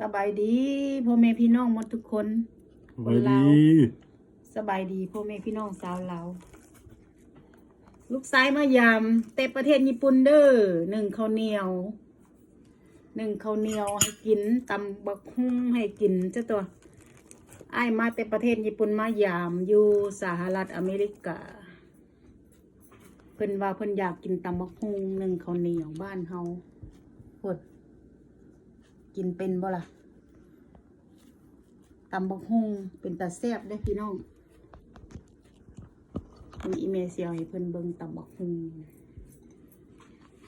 สบายดีพ่อแม่พี่น้องหมดทุกคนไปดีสบายดีพ่อแม่พี่น้องสาวลาวลูกซ้ายมายามแต่ประเทศญี่ปุ่นเด้อหนึ่งข้าวเหนียวหนึ่งข้าวเหนียวให้กินตำบักฮุ่งให้กินเจ้าตัวอ้ายมาแต่ประเทศญี่ปุ่นมายามอยู่สหรัฐอเมริกา เพิ่นว่าเพิ่นอยากกินตำบักฮุ่งหนึ่งข้าวเหนียวบ้านเฮาพด กินเป็นบ่ล่ะตำบักฮุงเป็นตาแซ่บได้พี่น้องมีอีเมลเสียวให้เพิ่นเบิ่งตำบักฮุง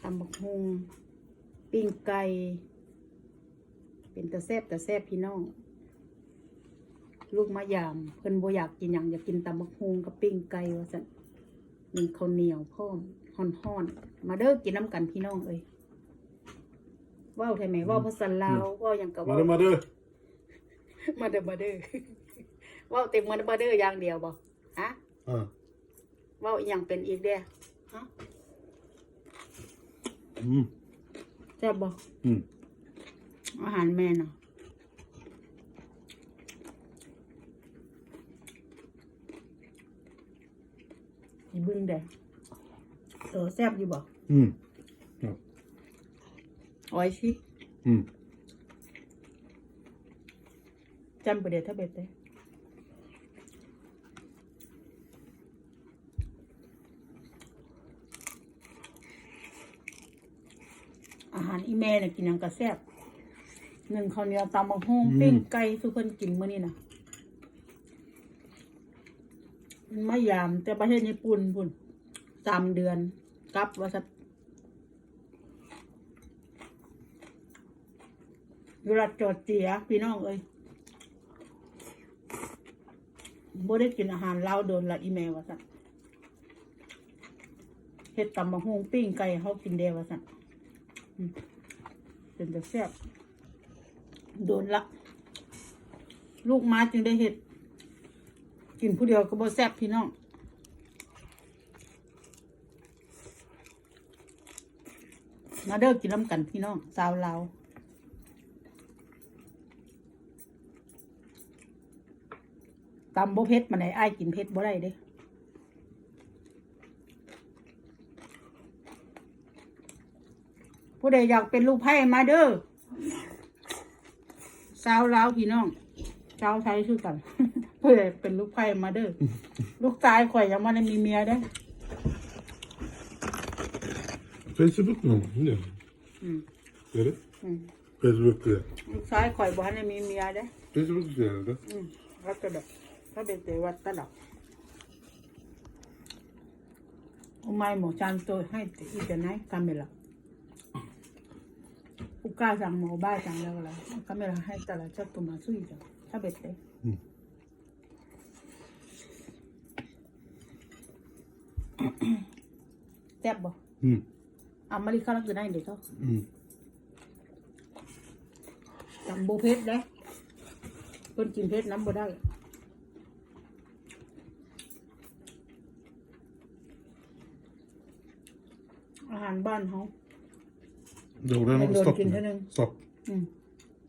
ตำบักฮุงปิ้งไก่เป็นตาแซ่บตาแซ่บพี่น้อง ลูกมะยามเพิ่นบ่อยากกินหยังอยากกินตำบักฮุงกับปิ้งไก่ว่าซั่นมีข้าวเหนียวพร้อมฮ้อนๆมาเด้อกินน้ำกันพี่น้องเอ้ย เว้าไทยไหมเว้าภาษาลาวเว้าหยังกับมาเว้าเด้อมาเด้อมาเด้อมาเด้อเว้าเต็มมันมาเด้ออย่างเดียวบ่ฮะอ่าเว้าอีหยังเป็นอีกเด้อฮะอืมแซ่บบ่อืมอาหารแม่เนาะอีบึ้งเด้อเออแซ่บอยู่บ่อืมครับ ออยชิอืมจำประเดี๋ยวถ้าเบ็ดเด้ออาหารอีแม่เนี่ยกินหยังกระแซ่บหนึ่งข้าวเหนียวตำบักหุ่งปิ้งไก่ทุกคนกินมื้อนี้นะมันมายามแต่ประเทศญี่ปุ่นพุ่นสามเดือนกลับว่าสัต อยู่รัฐจอร์เจียพี่น้องเอ้ยบ่ได้กินอาหารลาวโดนละอีแม่ว่าสัตเฮ็ดตำบักหุ่งปิ้งไก่เขากินเดียวว่าสัตเป็นแต่แซ่บโดนละ ลูกม้าจึงได้เห็ด กินผู้เดียวก็บ่แซ่บพี่น้องมาเด้อกินน้ำกันพี่น้องสาวลาว ตำบเพ็ดมาไหนไอ้กินเผ็ดบ่ได้เด้ผู้ใดอยากเป็นลูกไพ่มาเด้อสาวลาวพี่น้องสาวไทยชื่อกันเพื่อเป็นลูกไพ่มาเด้อลูกชายข่อยยังมาได้มีเมียได้เฟซบุ๊กหมั้เนี่ยอืม Öyle. Hı. Facebook'ta. ลูกชายข่อยบ่ได้มีเมียได้เฟซบุ๊กเพื่อรักกันเด้อ กเขาเด็กเตวัดตะดอกお前もちゃんと入っていいじゃないカメラお母さんもおばあちゃんだからカメラ入ったらちょっとまずいじゃん食べてうんแซ่บบ่ うん あんまり辛くないんでしょうんจำโบเพชรได้คนกินเพชรน้ำบ่ได้ อาหารบ้านเขา เดี๋ยวเรื่องมันสต็อปสต็อป